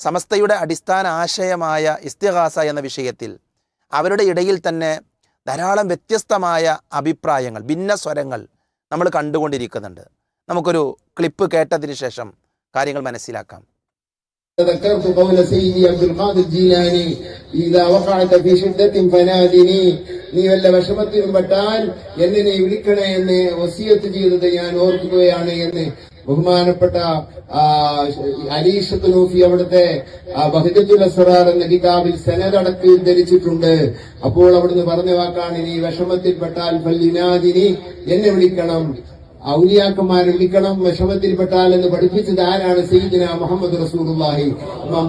സമസ്തയുടെ അടിസ്ഥാന ആശയമായ ഇസ്തിഹാസ എന്ന വിഷയത്തിൽ അവരുടെ ഇടയിൽ തന്നെ ധാരാളം വ്യത്യസ്തമായ അഭിപ്രായങ്ങൾ ഭിന്ന സ്വരങ്ങൾ നമ്മൾ കണ്ടുകൊണ്ടിരിക്കുന്നുണ്ട് നമുക്കൊരു ക്ലിപ്പ് കേട്ടതിന് ശേഷം കാര്യങ്ങൾ മനസ്സിലാക്കാം تذكرت قول سيدي عبد القادر الجيلاني إذا وقعت في شدة فنادني നീ വല്ല വിഷമത്തിനും പെട്ടാൽ എന്നെ നീ വിളിക്കണേ എന്ന് വസിയത്ത് ചെയ്തത് ഞാൻ ഓർക്കുകയാണ് എന്ന് ബഹുമാനപ്പെട്ട ആ, അലീഷത്ത് നൂഫി അവിടുത്തെ ബഹജത്തുൽ അസ്റാർ എന്ന കിതാബിൽ സെനതടക്ക് ധരിച്ചിട്ടുണ്ട്. അപ്പോൾ അവിടുന്ന് പറഞ്ഞ വാക്കാണ് നീ വിഷമത്തിൽപ്പെട്ടാൽ ഫല്ലിനാദിനി എന്നെ വിളിക്കണം. ഔലിയാക്കന്മാരെ വിളിക്കണം വിഷമത്തിൽപ്പെട്ടാൽ എന്ന് പഠിപ്പിച്ചത് ആരാണ്? സയ്യിദിന മുഹമ്മദ് റസൂലുള്ളാഹി. ഇമാം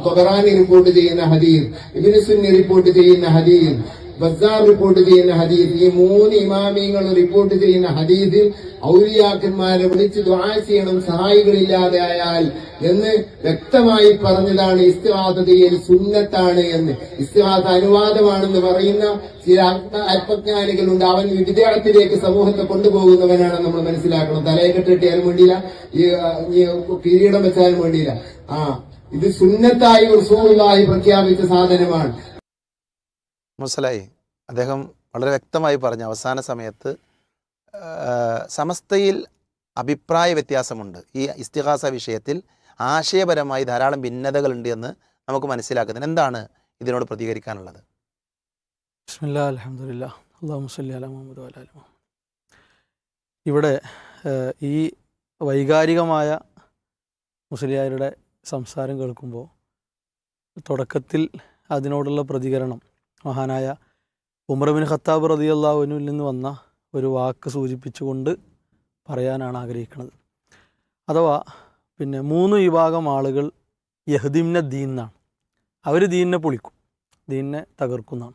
റിപ്പോർട്ട് ചെയ്യുന്ന ഹദീർ ഇബിനുസുന്നി റിപ്പോർട്ട് ചെയ്യുന്ന ഹദീർ. ബസാർ റിപ്പോർട്ട് ചെയ്യുന്ന ഹദീസ്. ഈ മൂന്ന് ഇമാമിയങ്ങൾ റിപ്പോർട്ട് ചെയ്യുന്ന ഹദീസിൽ ഔലിയാക്കന്മാരെ വിളിച്ച് ദുആ ചെയ്യണം സഹായികളില്ലാതെ ആയാൽ എന്ന് വ്യക്തമായി പറഞ്ഞതാണ് ഇസ്തിഹാസതയിൽ സുന്നത്താണ് എന്ന്. ഇസ്തിഹാസ അനുവാദമാണെന്ന് പറയുന്ന ചില അല്പ- അല്പജ്ഞാനികളുണ്ട്. അവൻ വിദ്യാർത്ഥിയിലേക്ക് സമൂഹത്തെ കൊണ്ടുപോകുന്നവനാണ് നമ്മൾ മനസ്സിലാക്കണം. തലയെ കെട്ടിട്ടാലും വേണ്ടിയില്ല. ഈ കിരീടം വെച്ചാലും വേണ്ടിയില്ല. ആ ഇത് സുന്നത്തായി റസൂലുള്ളാഹി പ്രഖ്യാപിച്ച സാധനമാണ്. മനസ്സിലായി? അദ്ദേഹം വളരെ വ്യക്തമായി പറഞ്ഞു അവസാന സമയത്ത് സമസ്തയിൽ അഭിപ്രായ വ്യത്യാസമുണ്ട്. ഈ ഇസ്തിഹാസ വിഷയത്തിൽ ആശയപരമായി ധാരാളം ഭിന്നതകളുണ്ട് എന്ന് നമുക്ക് മനസ്സിലാക്കുന്നത് എന്താണ് ഇതിനോട് പ്രതികരിക്കാനുള്ളത്? മുഹമ്മദ് ഇവിടെ ഈ വൈകാരികമായ മുസ്ലിയാരുടെ സംസാരം കേൾക്കുമ്പോൾ തുടക്കത്തിൽ അതിനോടുള്ള പ്രതികരണം മഹാനായ ഉമർ ബിൻ ഖത്താബ് റതി അള്ളാഹുവിനിൽ നിന്ന് വന്ന ഒരു വാക്ക് സൂചിപ്പിച്ചുകൊണ്ട് പറയാനാണ് ആഗ്രഹിക്കുന്നത്. അഥവാ പിന്നെ മൂന്ന് വിഭാഗം ആളുകൾ യഹദിംന ദീന്നാണ് അവർ ദീനിനെ പൊളിക്കും ദീനിനെ തകർക്കുന്നതാണ്.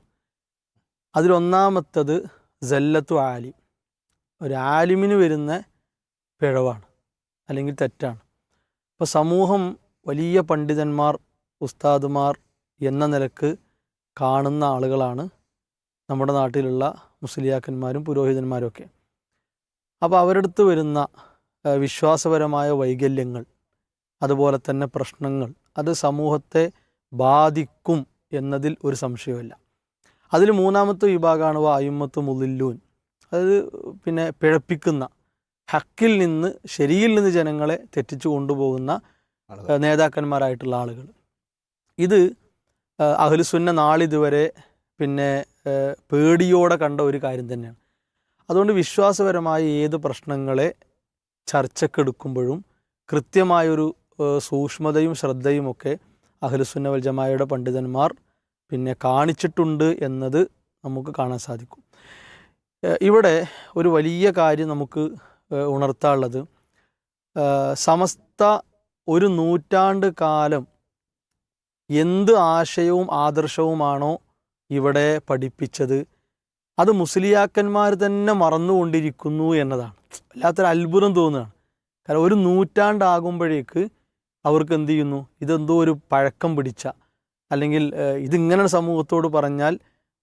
അതിലൊന്നാമത്തത് ജല്ലത്തു ആലിം. ഒരു ആലിമിന് വരുന്ന പിഴവാണ് അല്ലെങ്കിൽ തെറ്റാണ്. അപ്പോൾ സമൂഹം വലിയ പണ്ഡിതന്മാർ ഉസ്താദുമാർ എന്ന നിലയ്ക്ക് കാണുന്ന ആളുകളാണ് നമ്മുടെ നാട്ടിലുള്ള മുസ്ലിയാക്കന്മാരും പുരോഹിതന്മാരും ഒക്കെ അപ്പോൾ അവരടുത്ത് വരുന്ന വിശ്വാസപരമായ വൈകല്യങ്ങൾ അതുപോലെ തന്നെ പ്രശ്നങ്ങൾ അത് സമൂഹത്തെ ബാധിക്കും എന്നതിൽ ഒരു സംശയമില്ല അതിൽ മൂന്നാമത്തെ വിഭാഗമാണ് വായുമത്ത് മുതില്ലൂൻ അത് പിന്നെ പിഴപ്പിക്കുന്ന ഹക്കിൽ നിന്ന് ശരിയിൽ നിന്ന് ജനങ്ങളെ തെറ്റിച്ചു കൊണ്ടുപോകുന്ന നേതാക്കന്മാരായിട്ടുള്ള ആളുകൾ. ഇത് അഹ്ലുസുന്ന നാളിതുവരെ പിന്നെ പേടിയോടെ കണ്ട ഒരു കാര്യം തന്നെയാണ്. അതുകൊണ്ട് വിശ്വാസപരമായ ഏത് പ്രശ്നങ്ങളെ ചർച്ചക്കെടുക്കുമ്പോഴും കൃത്യമായൊരു സൂക്ഷ്മതയും സൂക്ഷ്മതയും ശ്രദ്ധയുമൊക്കെ അഹ്ലുസുന്ന വൽ ജമാഅയുടെ പണ്ഡിതന്മാർ പിന്നെ കാണിച്ചിട്ടുണ്ട് എന്നത് നമുക്ക് കാണാൻ സാധിക്കും. ഇവിടെ ഒരു വലിയ കാര്യം നമുക്ക് ഉണർത്താനുള്ളത്. സമസ്ത ഒരു നൂറ്റാണ്ട് കാലം എന്ത് ആശയവും ആദർശവുമാണോ ഇവിടെ പഠിപ്പിച്ചത്. അത് മുസ്ലിയാക്കന്മാർ തന്നെ മറന്നുകൊണ്ടിരിക്കുന്നു എന്നതാണ്. വല്ലാത്തൊരു അത്ഭുതം തോന്നുകയാണ്. കാരണം ഒരു നൂറ്റാണ്ടാകുമ്പോഴേക്ക് അവർക്ക് എന്ത് ചെയ്യുന്നു? ഇതെന്തോ ഒരു പഴക്കം പിടിച്ച അല്ലെങ്കിൽ ഇതിങ്ങനെ സമൂഹത്തോട് പറഞ്ഞാൽ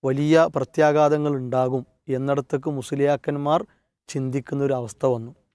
വലിയ പ്രത്യാഘാതങ്ങൾ ഉണ്ടാകും എന്നിടത്തേക്ക് മുസ്ലിയാക്കന്മാർ ചിന്തിക്കുന്ന ഒരു അവസ്ഥ വന്നു.